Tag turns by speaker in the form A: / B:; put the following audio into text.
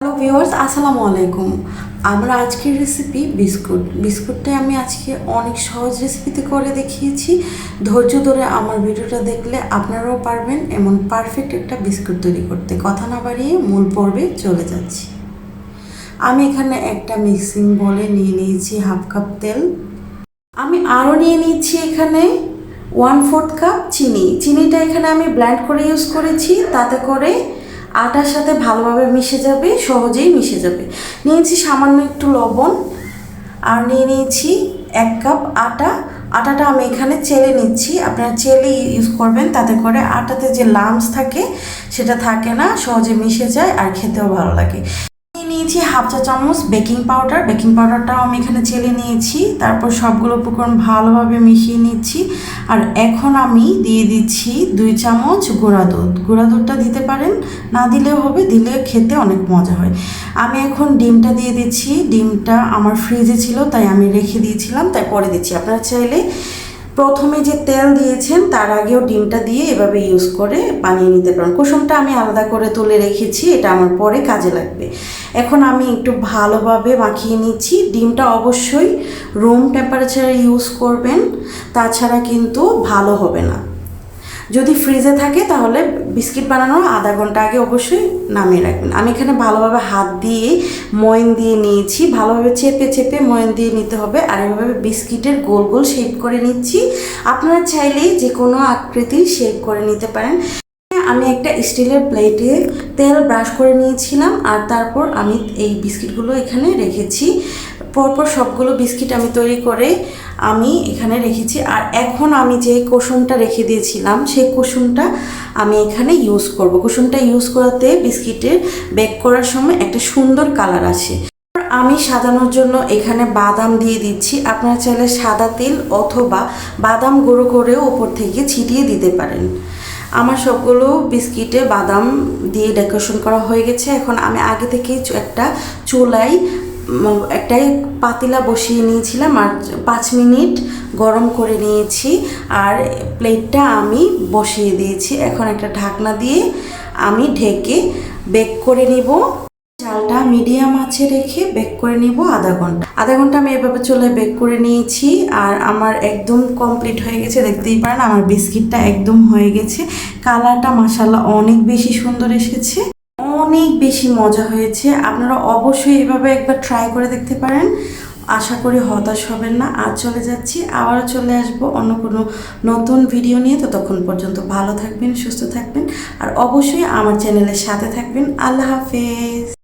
A: Hello viewers আসসালামু আলাইকুম। আমরা আজকের রেসিপি বিস্কুট। বিস্কুটটা আমি আজকে অনেক সহজ রেসিপিতে করে দেখিয়েছি। ধৈর্য ধরে আমার ভিডিওটা দেখলে আপনারাও পারবেন এমন পারফেক্ট একটা বিস্কুট তৈরি করতে। কথা না বাড়িয়ে মূল পর্বে চলে যাচ্ছি। আমি এখানে একটা মিক্সিং বলে নিয়ে নিয়েছি হাফ কাপ তেল। আমি আরও নিয়ে নিচ্ছি এখানে ওয়ান ফোর্থ কাপ চিনি। চিনিটা এখানে আমি ব্ল্যান্ড করে ইউজ করেছি। তাতে করে আটার সাথে ভালোভাবে মিশে যাবে, সহজেই মিশে যাবে। নিয়েছি সামান্য একটু লবণ, আর নিয়ে নিয়েছি এক কাপ আটা। আটাটা আমি এখানে চেলে নিচ্ছি। আপনারা চেলে ইউজ করবেন, তাতে করে আটাতে যে লামস থাকে, সেটা থাকে না, সহজে মিশে যায় আর খেতেও ভালো লাগে। নিয়েছি হাফ চা চামচ বেকিং পাউডার। বেকিং পাউডারটাও আমি এখানে চেলে নিয়েছি। তারপর সবগুলো উপকরণ ভালোভাবে মিশিয়ে নিচ্ছি। আর এখন আমি দিয়ে দিচ্ছি দুই চামচ গুঁড়া দুধ। গুঁড়া দুধটা দিতে পারেন, না দিলেও হবে, দিলে খেতে অনেক মজা হয়। আমি এখন ডিমটা দিয়ে দিচ্ছি। ডিমটা আমার ফ্রিজে ছিল, তাই আমি রেখে দিয়েছিলাম, তাই পরে দিচ্ছি। আপনারা চাইলে প্রথমে যে তেল দিয়েছেন, তার আগেও ডিমটা দিয়ে এভাবে ইউজ করে বানিয়ে নিতে পারেন। কুসুমটা আমি আলাদা করে তুলে রেখেছি, এটা আমার পরে কাজে লাগবে। এখন আমি একটু ভালোভাবে মাখিয়ে নিচ্ছি। ডিমটা অবশ্যই রুম টেম্পারেচারে ইউজ করবেন, তাছাড়া কিন্তু ভালো হবে না। যদি ফ্রিজে থাকে তাহলে বিস্কিট বানানোর আধা ঘণ্টা আগে অবশ্যই নামিয়ে রাখবেন। আমি এখানে ভালোভাবে হাত দিয়ে ময়ন দিয়ে নিয়েছি। ভালোভাবে চেপে চেপে ময়ন দিয়ে নিতে হবে। আর এভাবে বিস্কিটের গোল গোল শেপ করে নিচ্ছি। আপনারা চাইলেই যে কোনো আকৃতির শেপ করে নিতে পারেন। আমি একটা স্টিলের প্লেটে তেল ব্রাশ করে নিয়েছিলাম আর তারপর আমি এই বিস্কিটগুলো এখানে রেখেছি। পরপর সবগুলো বিস্কিট আমি তৈরি করে আমি এখানে রেখেছি। আর এখন আমি যে কুসুমটা রেখে দিয়েছিলাম, সেই কুসুমটা আমি এখানে ইউজ করব। কুসুমটা ইউজ করাতে বিস্কিটের বেক করার সময় একটা সুন্দর কালার আসে। আমি সাজানোর জন্য এখানে বাদাম দিয়ে দিচ্ছি। আপনারা চাইলে সাদা তেল অথবা বাদাম গুঁড়ো করেও ওপর থেকে ছিটিয়ে দিতে পারেন। আমার সবগুলো বিস্কিটে বাদাম দিয়ে ডেকোরেশন করা হয়ে গেছে। এখন আমি আগে থেকে একটা চুলাই একটাই পাতিলা বসিয়ে নিয়েছিলাম আর পাঁচ মিনিট গরম করে নিয়েছি আর প্লেটটা আমি বসিয়ে দিয়েছি। এখন একটা ঢাকনা দিয়ে আমি ঢেকে বেক করে নিব। চালটা মিডিয়াম আছে রেখে বেক করে নিব আধা ঘণ্টা। আধা ঘণ্টা আমি এভাবে চলে বেক করে নিয়েছি আর আমার একদম কমপ্লিট হয়ে গেছে। দেখতেই পারেন আমার বিস্কিটটা একদম হয়ে গেছে। কালারটা মাসাল্লাহ অনেক বেশি সুন্দর এসেছে। অনেক বেশি মজা হয়েছে। আপনারা অবশ্যই এভাবে একবার ট্রাই করে দেখতে পারেন। আশা করি হতাশ হবেন না। আজ চলে যাচ্ছি। আবারও চলে আসব অন্য কোনো নতুন ভিডিও নিয়ে। ততক্ষণ পর্যন্ত ভালো থাকবেন, সুস্থ থাকবেন। আর অবশ্যই আমার চ্যানেলের সাথে থাকবেন। আল্লাহ হাফেজ।